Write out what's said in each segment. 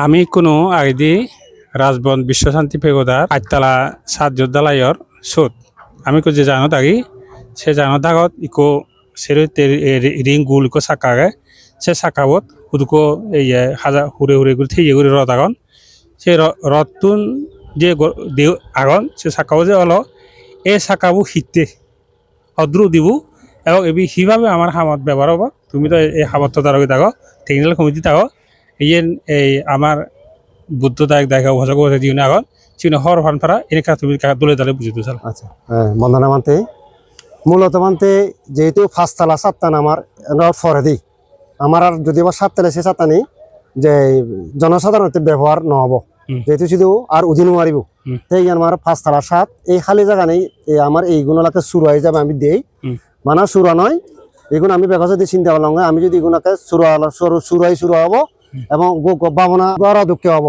আমি কোনো আইডি, রাজবন, বিশ্বশান্তি পেগোদার আটতলা সাত। যোদ্ধালয়র সুদ আমি যে জানো থাকি সে জানো থাকত ইকো সেরে রিং গুল ইকো সাকাগে সে সাকাবত উদুকো এই যে হাজার হুরে হুরে গুল থিয়ে গুলি রথ আগন। সে রথতুন যে দেউ আগন, সে সাকাও যে হলো এই সাকাবু হিতে অদ্রু দিব, এবং এবি সিভাবে আমার হামত ব্যবহার হব। তুমি তো এই হামত তদারকি থাকো টেকনিক্যাল কমিটি থাকো। এই যে এই আমার বুদ্ধ দায়ক ভাষা কথা জীবনে আগত জীবনে হর ফান ফারা এনেকা তুমি দলে দলে বুঝি তুই আচ্ছা হ্যাঁ, বন্দনা মানতে। মূলত মানতে যেহেতু ফার্স্টতলা সাতটান আমার ফরে দিই। আমার আর যদি বা সাততলা সে সাতটানি যে জনসাধারণতে ব্যবহার নহব। হুম। যেহেতু শুধু আর উদিন মারিব। সেই আমার পাঁচতলা সাত এই খালি জায়গা নেই এই আমার এইগুলোকে শুরু হয়ে যাবে আমি দেই। মানে শুরু নয় এগুলো আমি বেকার যদি চিন্তা করলাম আমি যদি এগুলোকে শুরু শুরু শুরু হয়ে শুরু হব এবং গো- গো- ভাবনা গড় দুঃখে হব।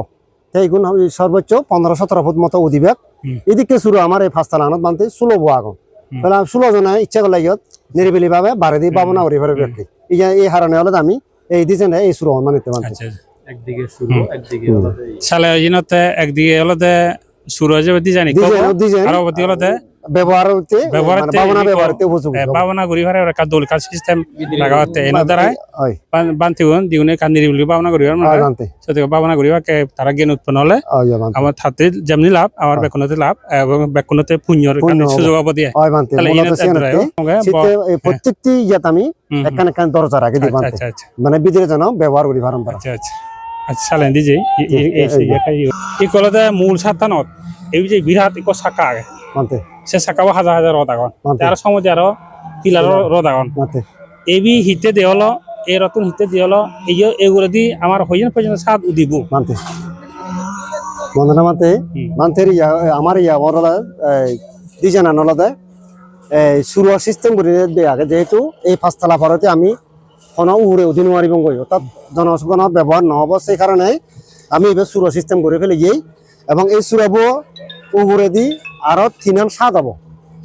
এইগুণ সর্বোচ্চ পনেরো সতেরো ফুট মতো উদিবেক। হুম। এদিকে শুরু আমার এই ফার্স্টতলা আনত মানতে ষোলো বো আগন। তাহলে ষোলো জনে ইচ্ছা করলে ইয়ত নিরিবিলি ভাবে বাড়ি দিয়ে ভাবনা করি ফেলে ব্যক্তি এই যে এই হারণে হলে আমি এই ডিজাইনে এই শুরু মানিতে মানতে আচ্ছা একদিকে শুরু একদিকে হুম। সালে ইনতে একদিকে হলতে শুরু হয়ে যাবে ডিজাইন আর হলতে ব্যবহারতে ভাবনা এদিকে ব্যবহারতে উপযোগী ভাবনা করি ফারে একটা দোল কাজ সিস্টেম লাগাতে এনে দ্বারা বান্তি গুণ দিগুনে কান্দিরি বলি ভাবনা করি মানে সেটা ভাবনা করি কে তারা জ্ঞান উৎপন্ন হলে মানতে আমার হাতে যেমনি লাভ আমার বেকুনতে লাভ এবং বেকুনতে পুণ্যর পুণ্য হব। সুযোগ হব দিয়ে। মানতে তাহলে মূলত ইনতে সিয়ানতে দূরে শীতে এই প্রত্যেকটি ইয়াত আমি। একখান একখান দরজা রাখি আচ্ছা আচ্ছা আচ্ছা। মানে বিদ্রে যেন ব্যবহার করি ভারম আচ্ছা আচ্ছা। আচ্ছা চালেন দিজি এই কলতে মূল সাতানত এই যে বিরাট শাখা সে শাখাও হাজার হাজার রদ আগন তার সময় আরও পিলার রদ আগন এবি হিতে দেওয়ালো এই রতন হিতে দেওয়ালো এই এগুলো দি আমার হইন পর্যন্ত সাত উদিব। মানতে বন্দনা মানতে হুম। মানতে ইয়া আমার ইয়া ওরলা ডিজাইন আনলাদে এই শুরু সিস্টেম করে দিয়ে আগে যেহেতু এই পাঁচতলা পরতে আমি কোনো উড়ে উদিন মারিব গই অর্থাৎ জনসাধারণের ব্যবহার নহব সেই কারণে আমি এবার সুর সিস্টেম করে ফেলে গিয়ে এবং এই সুরাবো উগুরে দি আরও তিনান সাত হব।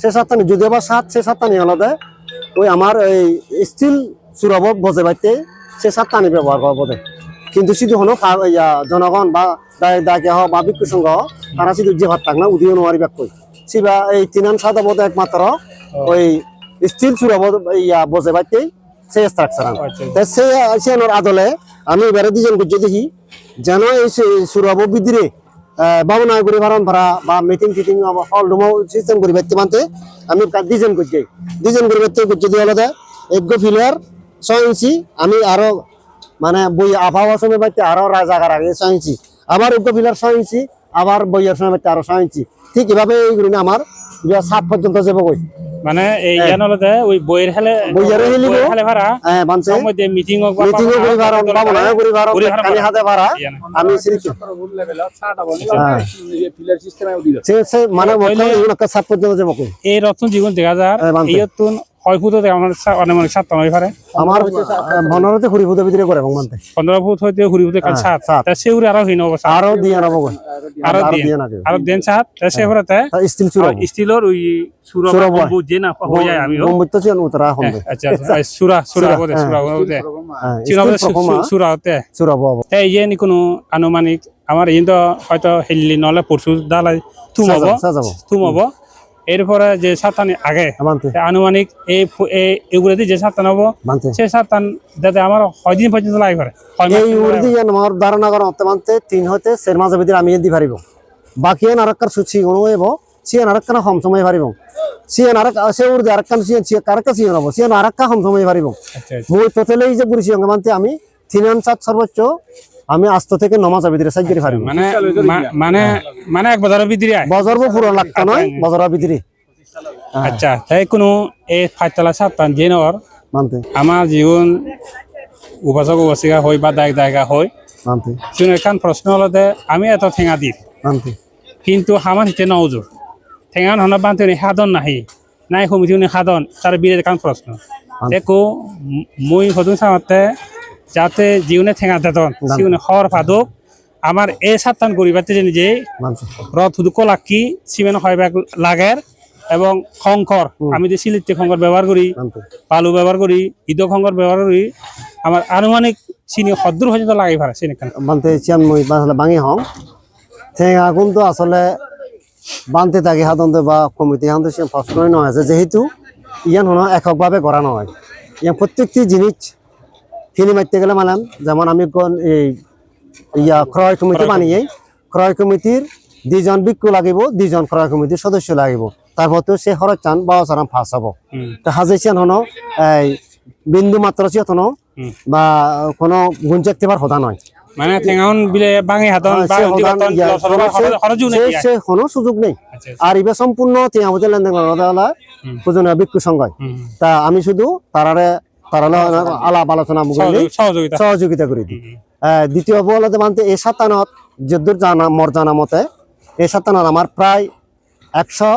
সে সাতটানি যদি আবার সাত সে সাতটানি আলাদা ওই আমার এই স্টিল সুরাব বজে বাইতে সে সাতটানি ব্যবহার করব দে। কিন্তু শুধু হলো জনগণ বা দায় দায়কে হোক বা বিক্ষু সংঘ তারা শুধু যে ভাত থাক না উদিও নোয়ারি ব্যাক কই। সিবা এই তিনান সাত হব দে একমাত্র ওই স্টিল সুরাব ইয়া বজে বাইতে সে স্ট্রাকচার আচ্ছা। সে আদলে আমি এবারে দুজন করছি দেখি যেন এই সুরাব বিদ্রে ভাবনা করি ভারণ বা মিটিং টিটিং হল রুম সিস্টেম করি ব্যক্তি মানতে আমি ডিজাইন করছি ডিজাইন করি ব্যক্তি করছি দিয়ে এগ্য ফিলার ছয় ইঞ্চি, আমি আরও মানে বই আবহাওয়া সময় বাইতে আরও রাজাগার আগে ছয় ইঞ্চি। আবার এগ্য ফিলার ছয় ইঞ্চি, আবার বইয়ের সময় বাইতে আরও ছয় ইঞ্চি। ঠিক এভাবে এইগুলি আমার সাত পর্যন্ত যাব কই। মানে এই জানলতে ওই বইয়ের হেলে বইয়ের। বইয়ের হেলে ভাড়া। হ্যাঁ সময় দিয়ে মিটিং ও মিটিং ও করি ভাড়া করি ভাড়া। করি ভাড়া। কানি হাতে ভাড়া। আমি শ্রী লেভেলত চাৰিটা বন্ধ হ্যাঁ। এই পিলার সিস্টেমে দিল। সে সে মানে বর্তমানে এগুলো পর্যন্ত যাব এই রত্ন জীবন দেখা যায় এই রতন এই তুন হয় ফুট আমার অনেক অনেক পারে। আমার মনরতে ঘুরি ফুটে ভিতরে করে এবং মানতে। পনেরো ফুট হইতে ঘুরি ফুটে হ্যাঁ, সাত। তা সে উড়ে আরও হইন অবস্থা আরও দিয়ে নেব কই আরও আরও দিন দিয়ে নাকি। আরও দেন সাত। তা সে ঘরতে স্টিল চুরা স্টিলর ওই সুরা সুরা। বুঝে না হয়ে যায় আমিও। গম্বুত তো চিন উতরা হন আচ্ছা আচ্ছা। সুরা সুরা সুরা, বলে হ্যাঁ। সুরা বলে হ্যাঁ চিনা বলে সুরা হতে চুরা বাবা এই যে নি কোনো আনুমানিক আমার তো হয়তো হেললি নলে পরশু দালাই তুমাব তুমাব এরপরে যে সাতানি আগে আনুমানিক এই যে সাতান হব সে সাতান যাতে আমার কয়দিন পর্যন্ত লাগে করে? এই আমার ধারণা করা হতে মানতে তিন হতে সের মাঝে ভিতরে আমি দি পারিব। বাকি এন আরেককার সুচি গুণ হইব সিয়ান আরেকখান কম সময় পারিব। সিয়ান আরেক সে উড়ি আরেকখান সিয়ান সিয়ান আরেকটা সিয়ান হব সিয়ান আরেকটা কম সময় পারিব। আচ্ছা আচ্ছা। মই যে বুড়ি অঙ্গ মানতে আমি তিন আন সাত সর্বোচ্চ আমি আস্ত থেকে নমাজ ভিতরে সাইজ করে পারিব মানে মানে মানে এক বাজারের ভিতরে আয়। বজর পুরো লাগতো নয় বজরের ভিতরে আচ্ছা তাই কোনো এই ফাইতলা সাতান যে নর মানতে। আমার জীবন উপাসক উপাসিকা হই বা দায়ক দায়িকা হই মানতে। কিন্তু এখান প্রশ্ন হলতে আমি এত ঠেঙা দিম। মানতে। কিন্তু হামান হিতে নজোর ঠেঙা নহন বান্ধি সাধন নাহি। নাই সমিতি সাধন তার বিরে কান প্রশ্ন দেখো মই সদন চাওঁতে যাতে জীবনে ঠেঙা দেতন জীবনে হর ফাদক আমার এই সাতান গরিবাতে যে নিজে রথ হুদুক লাকি সিমেন হয় লাগের এবং খঙ্কর আমি যে সিলিতে খঙ্কর ব্যবহার করি পালু ব্যবহার করি ঈদ খঙ্কর ব্যবহার করি আমার আনুমানিক চিনি সদ্দূর পর্যন্ত লাগাই পারে চিনি কেন বানতে চিয়ান মই আসলে ভাঙি হং ঠেঙা কিন্তু আসলে বানতে থাকি সাধারণত বা কমিটি সাধারণত সে প্রশ্নই নয় যেহেতু ইয়ান হলো এককভাবে করা নয় ইয়ান প্রত্যেকটি জিনিস কিনে মারতে গেলে মানাম যেমন আমি কোন এই ইয়া ক্রয় কমিটি বানিয়ে ক্রয় কমিটির দুইজন বিক্ষু লাগিব দুইজন ক্রয় কমিটির সদস্য লাগিব। তারপর তো সে খরচ চান বা সারাম ফাঁস হব। তো হাজাইছিয়ান হনো এই বিন্দু মাত্র চিয়তনো হুম। বা কোনো গুণ চাকতে পার হতা নয়। মানে বিলে হাতন হ্যাঁ, সে কোনো সুযোগ নেই। আচ্ছা আর ইবে সম্পূর্ণ তিয়া বুঝে লেনদেন করা বিক্ষু সংঘয় তা আমি শুধু তারারে আলাপ আলোচনা সহযোগিতা। করে দিই। আহ, দ্বিতীয় বলতে মানতে এই সাতানত যদ্দূর জানা মর জানা মতে এই সাতানত আমার প্রায় একশো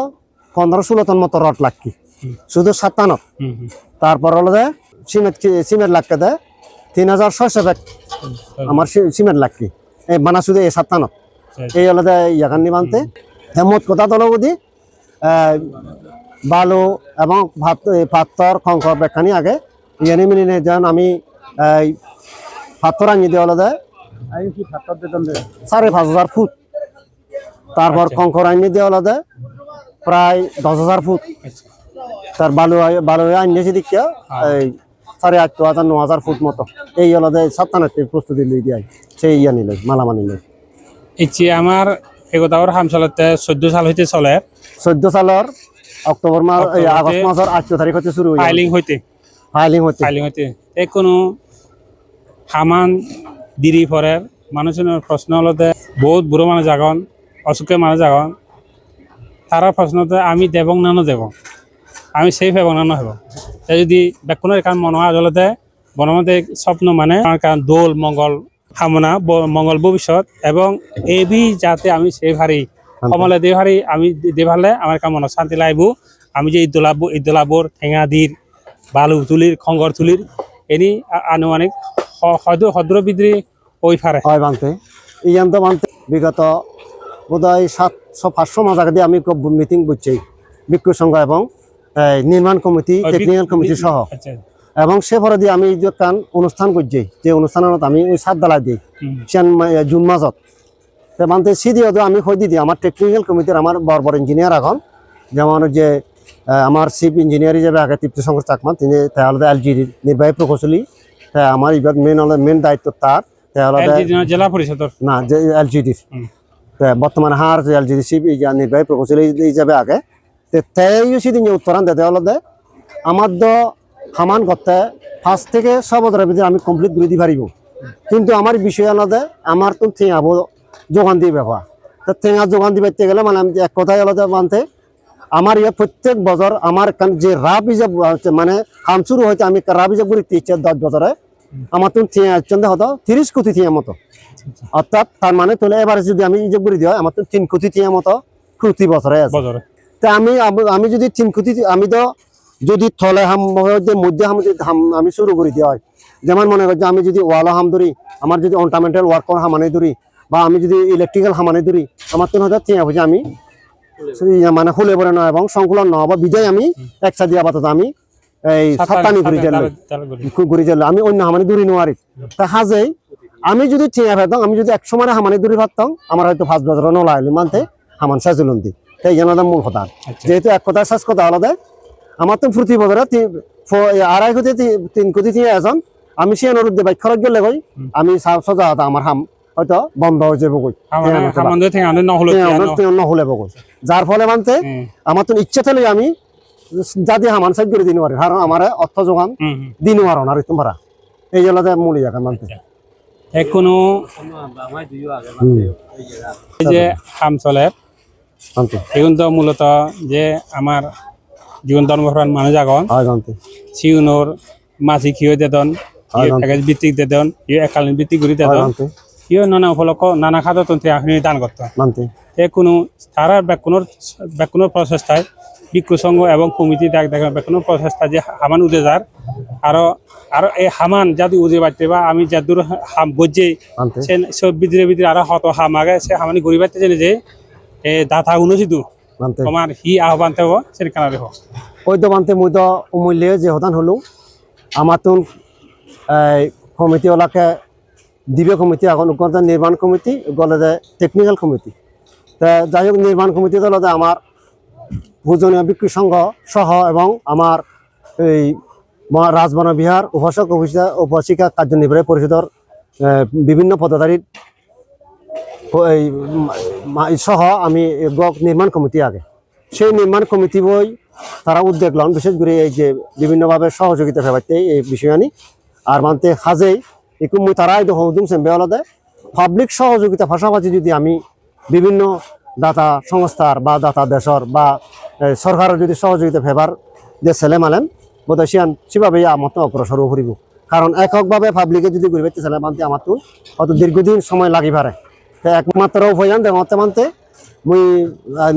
পনেরো ষোলো টন মতো রড লাগকি। শুধু সাতানত তারপর হলো যে সিমেন্ট সিমেন্ট লাগকে দেয় তিন হাজার ছয়শো ব্যাগ। আমার সিমেন্ট লাগকি এই বানা শুধু এই সাতানত আচ্ছা, এই হলো যে ইয়াকান্নি মানতে। হেমত কথা তলবদি বালু এবং ভাত পাত্তর কঙ্কর বেখানি আগে ইয়ানি মিলিনে যেন আমি এই পাত্তর আনি দিয়ে হলো যে আমি কি ভাতত বেতন দে? সাড়ে পাঁচ হাজার ফুট। তারপর। কঙ্কর আনি দিয়ে হলো যে প্রায় দশ হাজার ফুট। আচ্ছা। তার বালু বালু আনিয়েছি দেখিয়া এই সাড়ে আট হাজার ন হাজার ফুট মতো। এই হলো যে সাতানাটি প্রস্তুতি লই দিয়ে সেই ইয়া নিলে মালামাল নিলে ইচ্ছি আমার এগোদাওর হামচলতে চোদ্দ সাল হইতে চলে। চোদ্দ সালের অক্টোবর মাস আগস্ট মাসের আট তারিখ হতে শুরু ফাইলিং হইতে ফাইলিং হচ্ছে ফাইলিং হইতে এই কোনো সামান দিরি পরে মানুষজনের প্রশ্ন হলতে বহুত বুড়ো মানুষ জাগন অসুখে মানুষ জাগন। তারা প্রশ্নতে আমি দেবং নানো দেবং। আমি সেই হেবং নানো হেব তাই যদি বেকুনের কারণ মনে হয় আদালতে বনমতে স্বপ্ন মানে আমার কারণ দোল মঙ্গল কামনা ব- মঙ্গল ভবিষ্যৎ এবং এই বি যাতে আমি সেই ভারি কমলে দে ভারি আমি দে ভালে আমার কাম মনে শান্তি লাগবো আমি যে ইদোলাব ইদোলাবোর ঠেঙা দির বালু তুলির খঙ্গর তুলির এনি আনুমানিক হ- হদ্র হদ্র ওই ফারে। হয় বানতে ইয়ান্ত বানতে বিগত বোধহয় সাতশো পাঁচশো মাস আগে দিয়ে আমি মিটিং বুঝছি। বিক্ষু সংঘ এবং নির্মাণ কমিটি টেকনিক্যাল কমিটি সহ। আচ্ছা এবং সে পরে দিয়ে আমি কান অনুষ্ঠান করছি যে অনুষ্ঠানত আমি ওই সাত দালা দিই জুন মাসত। তো মানতে সিদি হতো আমি কই দিই আমার টেকনিক্যাল কমিটির আমার বড় বড় ইঞ্জিনিয়ার এখন যেমন যে আমার চিফ ইঞ্জিনিয়ার হিসেবে আগে তৃপ্ত শঙ্কর চাকমা তিনি তাহলে এলজির নির্বাহী প্রকৌশলী। তা আমার এবার মেন মেন দায়িত্ব তার তাহলে জেলা পরিষদর? না যে এলজিডির। বর্তমানে হার যে এলজিডি চিফ নির্বাহী প্রকৌশলী হিসাবে আগে। তে তেইও সেদিন যে উত্তরান দিতে হলো দে আমার দ সামান করতে ফার্স্ট থেকে ছ বছরের ভিতরে আমি কমপ্লিট করে দিতে পারিব কিন্তু আমার বিষয় হলো দে আমার তো ঠেঙাব যোগান দিয়ে ব্যবহার। তা ঠেঙা যোগান দিতে গেলে মানে আমি এক কথাই হলো দে মানতে আমার ইয়ে প্রত্যেক বছর আমার যে রাব হিসাব মানে হাম শুরু হয়তো আমি রাব হিসাব করি ইচ্ছে দশ বছরে। আমার তো ঠেঙা চন্দে হতো তিরিশ কোটি ঠেঙা মতো। অর্থাৎ তার মানে তাহলে এবারে যদি আমি হিসাব করে দিই আমার তো তিন কোটি থিয়া মতো প্রতি বছরে আছে। তা আমি আমি যদি তিন কোটি আমি তো যদি থলে হাম যে মধ্যে হাম যদি হাম আমি শুরু করে দিই হয়। যেমন মনে করছে আমি যদি ওয়াল হাম ধরি আমার যদি অর্নামেন্টাল ওয়ার্ক হামানে ধরি বা আমি যদি ইলেকট্রিক্যাল হামানে ধরি আমার তো হয়তো আমি মানে খুলে পড়ে নয় এবং সংকুলন ন বা বিজয় আমি একসা দিয়া পাতত আমি এই সাপ্তানি ঘুরি ঘুরি। যাই আমি অন্য হামানে দূরি নোয়ারি তা হাজেই আমি যদি টিয়া পেতাম আমি যদি এক সময় হামানে দূরি পারতাম আমার হয়তো পাঁচ বছর নলা হইল মানতে হামান সাজুলন দি তাই যেন মূল কথা। আচ্ছা। যেহেতু এক কথা শেষ কথা আলাদা আমার তো প্রতি বছরে তি- আড়াই কোটি তিন কোটি এজন আমি সে অনুরোধ গেলে কই? আমি সজা হতা আমার হাম হয়তো বন্ধ হয়ে যাব কই নহলো বকই যার ফলে মানতে আমার তো ইচ্ছে থাকলে আমি যাদি হামান সাইড করে দিন পারি কারণ আমার অর্থ যোগান দিন পারো না তোমরা এই জন্য মূল জায়গা মানতে এখনও আগে হুম, এই যে কাম চলে। এখন তো মূলত যে আমার জীবন ধর্মপ্রাণ মানুষ আগন সিউনোর দেদন হয়, জানতো। ভিত্তিক ইয়ে একালীন ভিত্তিক করে হয় ইয়ে নানা উপলক্ষ নানা খাদ্য তন্ত্রে আপনি দান করত মানতে। এ কোনো তারা বেকুনোর বেকুনোর প্রচেষ্টায় বিক্ষু সংঘ এবং কমিটি ডাক দেখা বেকুনোর প্রচেষ্টা যে হামান উদে যার আরও আরও এই হামান যাদি উদে বাড়তে বা আমি যাদুর হাম বজে মানতে। সে সব বিদ্রে বিদ্রে আরও হত হাম আগে সে হামানি গড়ি বাড়তে জেনে যে এ উনসিদু মানতে। তোমার হি আহ্বান দেব সে কানা দেব ওই তো মানতে মুই তো অমূল্য যে হতান হলো আমার তো এই কমিটি ওলাকে দিবে কমিটি, এখন ওখানে নির্মাণ কমিটি, গলে যে টেকনিক্যাল কমিটি। তা যাই হোক, নির্মাণ কমিটি দলতে আমার পূজনীয় বিক্রি সংঘ সহ এবং আমার এই রাজবন বিহার উপাসক উপশিক্ষা কার্যনির্বাহী পরিষদের বিভিন্ন পদাধিকারীর ও- এই সহ আমি ব্লক নির্মাণ কমিটি আগে। সেই নির্মাণ কমিটি বই তারা উদ্যোগ লন, বিশেষ করে এই যে বিভিন্নভাবে সহযোগিতা ফেবাইতে এই বিষয় আনি। আর মানতে হাজেই একটু মুই তারাই দেখো উদুম সেম্বে আলাদা পাবলিক সহযোগিতা পাশাপাশি যদি আমি বিভিন্ন দাতা সংস্থার বা দাতা দেশর বা সরকারের যদি সহযোগিতা ফেবার যে ছেলে মালেন, বোধহয় সিয়ান সেভাবেই আমার তো অগ্রসর করিব কারণ এককভাবে পাবলিকে যদি ঘুরে পেতে ছেলে মানতে আমার তো হয়তো দীর্ঘদিন সময় লাগি পারে। তো একমাত্র উপায়ান দেখতে মানতে মুই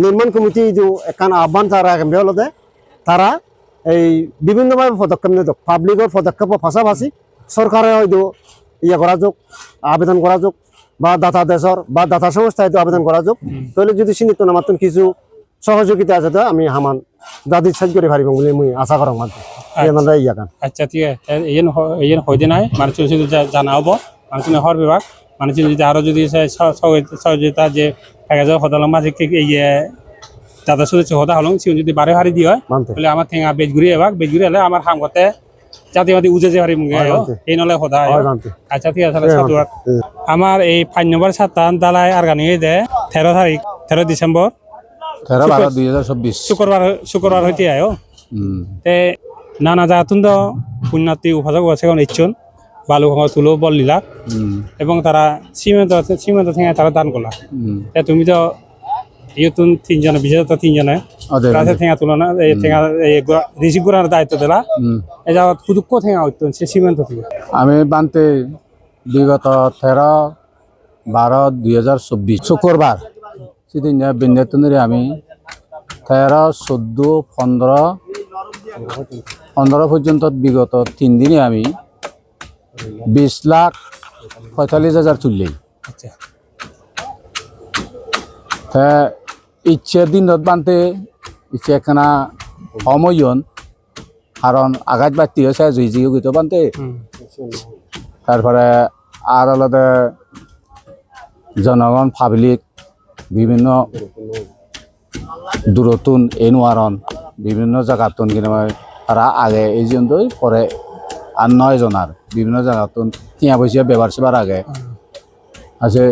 নির্মাণ কমিটি যে একান আহ্বান তারা হলদে তারা এই বিভিন্নভাবে পদক্ষেপ যাক পাবলিকের পদক্ষেপের পাশাপাশি সরকারে হয়তো ইয়ে করা যাক আবেদন করা যাক বা দাতা দেশর বা দাতা সংস্থা হয়তো আবেদন করা যাক তাহলে যদি চিনিত না মাত্র কিছু সহযোগিতা আছে তো আমি হামান দাদি সাজ করে পারিব বলে মুই আশা করার মাধ্যমে মানে ইয়া কান আচ্ছা ঠিক আছে। হইতে নাই। মানুষ যদি জানা হব মানুষ হর বিভাগ মানুষ যদি আরও যদি সহযোগিতা- যে হদালং মাঝে কি এই দাদা শুধু হদা হলং সিও যদি বারে হারি দিয়ে হয় বলে আমার ঠেঙা বেজগুড়ি এবার বেজগুড়ি হলে আমার হামগতে জাতি মাতি উজে যে হারি মুগে মানতে। এই নলে মানতে আচ্ছা ঠিক আছে। আমার এই পাঁচ নম্বর সাতটান দালাই আরগানি দে তেরো তারিখ তেরো ডিসেম্বর তেরো বারো দুই হাজার চব্বিশ শুক্রবার শুক্রবার হইতে আয়ো তে নানা জাতুন দ পুণ্যার্থী উপাসক আছে এখন ইচ্ছুন বালু ভাঙা তুলো বল লীলা। এবং তারা সিমেন্ট সিমেন্ট থেকে তারা দান করলা তুমি তো ইয়তুন তিনজনে বিশেষত তিনজনে রাতে ঠেঙা তুলনা এই ঠেঙা এই ঋষি গুড়ার দায়িত্ব দিলা এই যাওয়াত কুদুক্ক ঠেঙা হইতুন সে সিমেন্ট থেকে আমি বানতে বিগত তেরো বারো দুই হাজার চব্বিশ শুক্রবার সেদিন বিন্যাতনেরে আমি তেরো চোদ্দ পনেরো পনেরো পর্যন্ত বিগত তিন দিনে আমি বিশ লাখ পঁয়তাল্লিশ হাজার তুললি আচ্ছা। ইচ্ছে দিনত বানতে ইচ্ছে একখানা সময়ন কারণ আঘাত বাড়তি হয়েছে জুই জি গীত বানতে তারপরে আর আলাদা জনগণ, পাবলিক, বিভিন্ন দূরতুন এনুয়ারন বিভিন্ন জায়গাতুন কিন্তু তারা আগে এই জন্যই পরে আর নয় জনার বিভিন্ন জায়গাতুন টিয়া পয়সা ব্যবহার সেবার আগে। আছে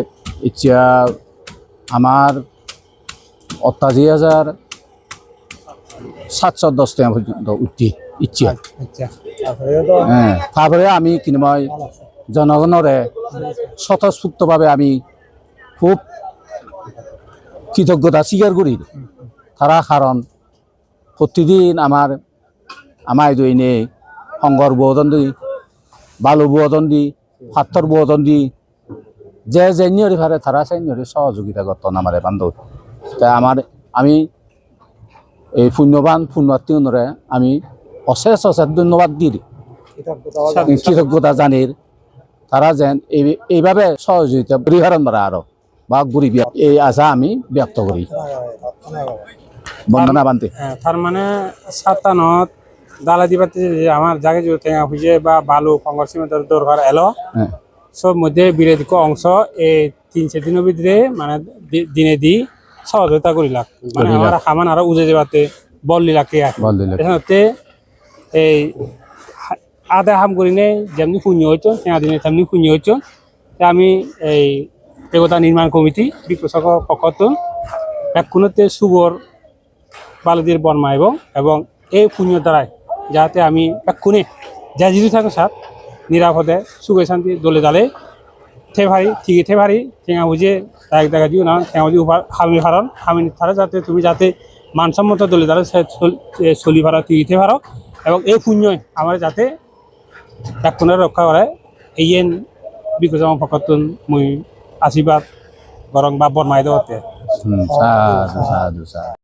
ইচ্ছা আমার অত্যাশি হাজার সাতশো দশ টাকা পর্যন্ত উঠি ইচ্ছা হ্যাঁ তারপরে আমি কিনময় জনগণরে স্বতঃস্ফূর্তভাবে আমি খুব কৃতজ্ঞতা স্বীকার করি। তারা কারণ প্রতিদিন আমার আমার দৈনে সংঘর বোধন দি বালু বোধন দি পাথর বোধন দি যে যেনিয়রে পারে তারা সেনিয়রে সহযোগিতা করতেন আমার বান্ধব তাই আমার আমি এই পুণ্যবান পুণ্যার্থী অনুরে আমি অশেষ অশেষ ধন্যবাদ দিই কৃতজ্ঞতা জানির তারা যেন এই- এইভাবে সহযোগিতা পরিহারণ মারা আরও বা গরিব এই আশা আমি ব্যক্ত করি বন্দনা বান্তে। তার মানে সাতানত দালা দিবাতে আমার জাগে যে ঠেঙা খুঁজে বা বালু কংগ্রেস সিমেন্টের দরকার এলো সব মধ্যে বিরোধী অংশ এই তিন চার দিনের ভিতরে মানে দিনে দি সহযোগিতা করিলাক মানে। আমার সামান আরও উজে যাবাতে বল বল এখানে এই আধা হাম করি নেই যেমনি শূন্য হইতো ঠেঙা দিনে তেমনি শূন্য হইতো তা আমি এই দেবতা নির্মাণ কমিটি বিকশক পক্ষতুন এক কোনোতে সুবর বালুদির বনমাইব এবং এই পুণ্য দ্বারাই যাতে আমি এক এক্ষুনি যা যদি থাকো স্যার নিরাপদে সুখে শান্তি দলে দালে থে ভারি ঠিকই থে ভারি ঠেঙা বুঝে এক জায়গা দিও না ঠেঙা বুঝে হামি ভারণ হামি থারে যাতে তুমি যাতে মানসম্মত দলে সে চল- ঠিকই থে ভারো এবং এই পুণ্যই আমার যাতে এক্ষুনে রক্ষা করে এই এন বিকশাম পক্ষতুন মুই আশীর্বাদ গরং বা বনমাই দেওয়াতে